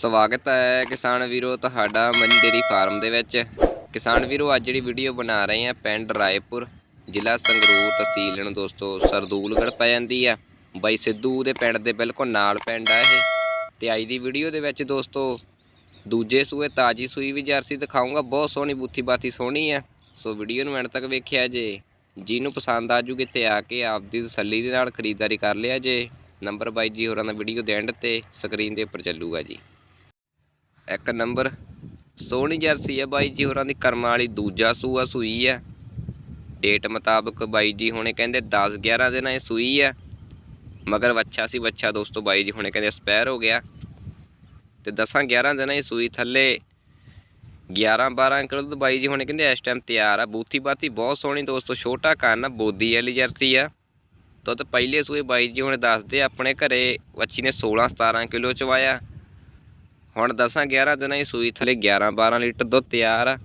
ਸਵਾਗਤ ਹੈ ਕਿਸਾਨ ਵੀਰੋ ਤੁਹਾਡਾ ਮਨੀ ਡੇਰੀ ਫਾਰਮ ਦੇ ਵਿੱਚ। ਕਿਸਾਨ ਵੀਰੋ, ਅੱਜ ਜਿਹੜੀ ਵੀਡੀਓ ਬਣਾ ਰਹੇ ਆ ਪਿੰਡ ਰਾਏਪੁਰ, ਜ਼ਿਲ੍ਹਾ ਸੰਗਰੂਰ ਤਹਿਸੀਲ ਨੂੰ ਦੋਸਤੋ, ਸਰਦੂਲਗੜ੍ਹ ਪੈ ਜਾਂਦੀ ਆ। ਬਾਈ ਸਿੱਧੂ ਦੇ ਪਿੰਡ ਦੇ ਬਿਲਕੁਲ ਨਾਲ ਪਿੰਡ ਆ ਇਹ। ਤੇ ਅੱਜ ਦੀ ਵੀਡੀਓ ਦੇ ਵਿੱਚ ਦੋਸਤੋ, ਦੂਜੇ ਸੂਏ ਤਾਜੀ ਸੂਈ ਵੀ ਜਰਸੀ ਦਿਖਾਉਂਗਾ ਬਹੁਤ ਸੋਹਣੀ ਬੂਥੀ ਬਾਤੀ ਸੋਹਣੀ ਆ। ਸੋ ਵੀਡੀਓ ਨੂੰ ਐਂਡ ਤੱਕ ਵੇਖਿਆ ਜੇ, ਜਿਹਨੂੰ ਪਸੰਦ ਆ ਜੂਗੀ ਤੇ ਆ ਕੇ ਆਪਦੀ ਤਸੱਲੀ ਦੇ ਨਾਲ ਖਰੀਦਦਾਰੀ ਕਰ ਲਿਆ ਜੇ। ਨੰਬਰ ਬਾਈ ਜੀ ਹੋਰਾਂ ਦਾ ਵੀਡੀਓ ਦੇ ਐਂਡ ਤੇ ਸਕਰੀਨ ਦੇ ਉੱਪਰ ਚੱਲੂਗਾ ਜੀ। ਇੱਕ ਨੰਬਰ। ਸੋਹਣੀ ਜਰਸੀ ਹੈ ਬਾਈ ਜੀ ਹੋਰਾਂ ਦੀ ਕਰਮਾਂ ਵਾਲੀ ਦੂਜਾ ਸੂਆ ਸੂਈ ਹੈ ਡੇਟ ਮੁਤਾਬਕ ਬਾਈ ਜੀ ਹੁਣੇ ਕਹਿੰਦੇ 10 11 ਦਿਨਾਂ ਇਹ ਸੂਈ ਹੈ ਮਗਰ ਵੱਛਾ ਸੀ ਵੱਛਾ ਦੋਸਤੋ ਬਾਈ ਜੀ ਹੁਣੇ ਕਹਿੰਦੇ ਐਕਸਪਾਇਰ ਹੋ ਗਿਆ। ਤੇ 10 11 ਦਿਨਾਂ ਇਹ ਸੂਈ ਥੱਲੇ। 11 12 ਕਿਲੋ ਦੁੱਧ ਬਾਈ ਜੀ ਹੁਣੇ ਕਹਿੰਦੇ ਇਸ ਟਾਈਮ ਤਿਆਰ ਆ। ਬੂਥੀ ਬਾਤੀ ਬਹੁਤ ਸੋਹਣੀ ਦੋਸਤੋ ਛੋਟਾ ਕੰਨ ਆ, ਬੋਦੀ ਵਾਲੀ ਜਰਸੀ ਆ। ਤਾਂ ਪਹਿਲੇ ਸੂਏ ਬਾਈ ਜੀ ਹੁਣੇ ਦੱਸਦੇ ਆਪਣੇ ਘਰੇ ਵੱਛੀ ਨੇ 16 17 ਕਿਲੋ ਚਵਾਇਆ। ਹੁਣ 10 11 ਦਿਨਾਂ ਹੀ ਸੂਈ ਥੱਲੇ 11 12 ਲੀਟਰ ਦੁੱਧ ਤਿਆਰ ਆ।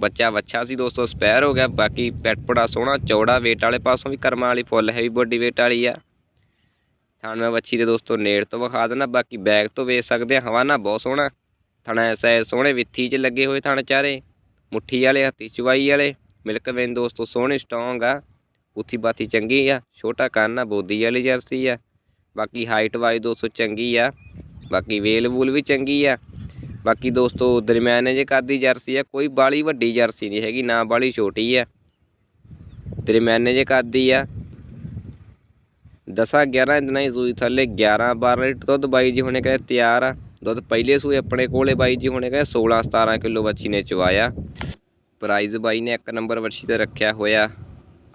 ਬੱਚਾ ਵੱਛਾ ਸੀ ਦੋਸਤੋ ਸਪੈਰ ਹੋ ਗਿਆ। ਬਾਕੀ ਪੈਟ ਬੜਾ ਸੋਹਣਾ, ਚੌੜਾ weight ਵਾਲੇ ਪਾਸੋਂ ਵੀ ਕਰਮਾਂ ਵਾਲੀ ਫੁੱਲ ਹੈਵੀ ਬੋਡੀ weight ਵਾਲੀ ਆ। ਥਣ ਮੈਂ ਵੱਛੀ ਦੇ ਦੋਸਤੋ ਨੇੜ ਤੋਂ ਵਿਖਾ ਦੇਣਾ ਬਾਕੀ ਬੈਗ ਤੋਂ ਵੇਚ ਸਕਦੇ ਆ। ਹਵਾਨਾ ਬਹੁਤ ਸੋਹਣਾ। ਥਣ ਐਸਾ ਸੋਹਣੇ ਵਿੱਥੀ 'ਚ ਲੱਗੇ ਹੋਏ ਥਣ ਚਾਰੇ। ਮੁੱਠੀ ਵਾਲੇ, ਹੱਥੀ ਚਵਾਈ ਵਾਲੇ, ਮਿਲਕ ਵੇਨ ਦੋਸਤੋ ਸੋਹਣੀ ਸਟਰੋਂਗ ਆ। ਉੱਥੀ ਬਾਤੀ ਚੰਗੀ ਆ, ਛੋਟਾ ਕੰਨ ਆ, ਬੋਦੀ ਵਾਲੀ ਜਰਸੀ ਆ। ਬਾਕੀ ਹਾਈਟ ਵਾਈਜ਼ ਦੋਸਤੋ ਚੰਗੀ ਆ। ਬਾਕੀ ਵੇਲ ਵੂਲ ਵੀ ਚੰਗੀ ਆ। ਬਾਕੀ ਦੋਸਤੋ, ਦਰਮਿਆਨੇ ਜੇ ਕਰਦੀ ਜਰਸੀ ਆ, ਕੋਈ ਬਾਲੀ ਵੱਡੀ ਜਰਸੀ ਨਹੀਂ ਹੈਗੀ, ਨਾ ਬਾਲੀ ਛੋਟੀ ਆ। ਦਰਮਿਆਨੇ ਜੇ ਕਰਦੀ ਆ 10 11 ਦਿਨਾਂ ਹੀ ਸੂਈ ਥੱਲੇ 11 12 ਲੀਟਰ ਦੁੱਧ ਬਾਈ ਜੀ ਹੁਣੇ ਕਹਿੰਦੇ ਤਿਆਰ ਆ। ਦੁੱਧ ਪਹਿਲੇ ਸੂਏ ਆਪਣੇ ਕੋਲੇ ਬਾਈ ਜੀ ਹੁਣੇ ਕਹਿੰਦੇ 16 17 ਕਿਲੋ ਬੱਚੀ ਨੇ ਚਵਾਇਆ। ਪ੍ਰਾਈਜ਼ ਬਾਈ ਨੇ ਇੱਕ ਨੰਬਰ ਵੱਛੀ ਤੇ ਰੱਖਿਆ ਹੋਇਆ।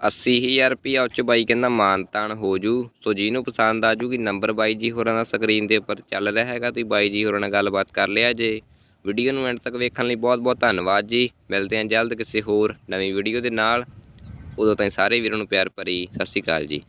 80000 ਰੁਪਿਆ ਉੱਚ ਬਾਈ ਕਹਿੰਦਾ ਮਾਨਤਾਨ ਹੋ ਜੂ। ਸੋ ਜਿਹਨੂੰ ਪਸੰਦ ਆ ਜੂਗੀ, ਨੰਬਰ ਬਾਈ ਜੀ ਹੋਰਾਂ ਦਾ ਸਕਰੀਨ ਦੇ ਉੱਪਰ ਚੱਲ ਰਿਹਾ ਹੈਗਾ। ਤੁਸੀਂ ਬਾਈ ਜੀ ਹੋਰਾਂ ਨਾਲ ਗੱਲਬਾਤ ਕਰ ਲਿਆ ਜੇ। ਵੀਡੀਓ ਨੂੰ ਐਂਡ ਤੱਕ ਵੇਖਣ ਲਈ ਬਹੁਤ ਬਹੁਤ ਧੰਨਵਾਦ ਜੀ। ਮਿਲਦੇ ਹਾਂ ਜਲਦ ਕਿਸੇ ਹੋਰ ਨਵੀਂ ਵੀਡੀਓ ਦੇ ਨਾਲ। ਉਦੋਂ ਤਾਈਂ ਸਾਰੇ ਵੀਰਾਂ ਨੂੰ ਪਿਆਰ ਭਰੀ ਸਤਿ ਸ਼੍ਰੀ ਅਕਾਲ ਜੀ।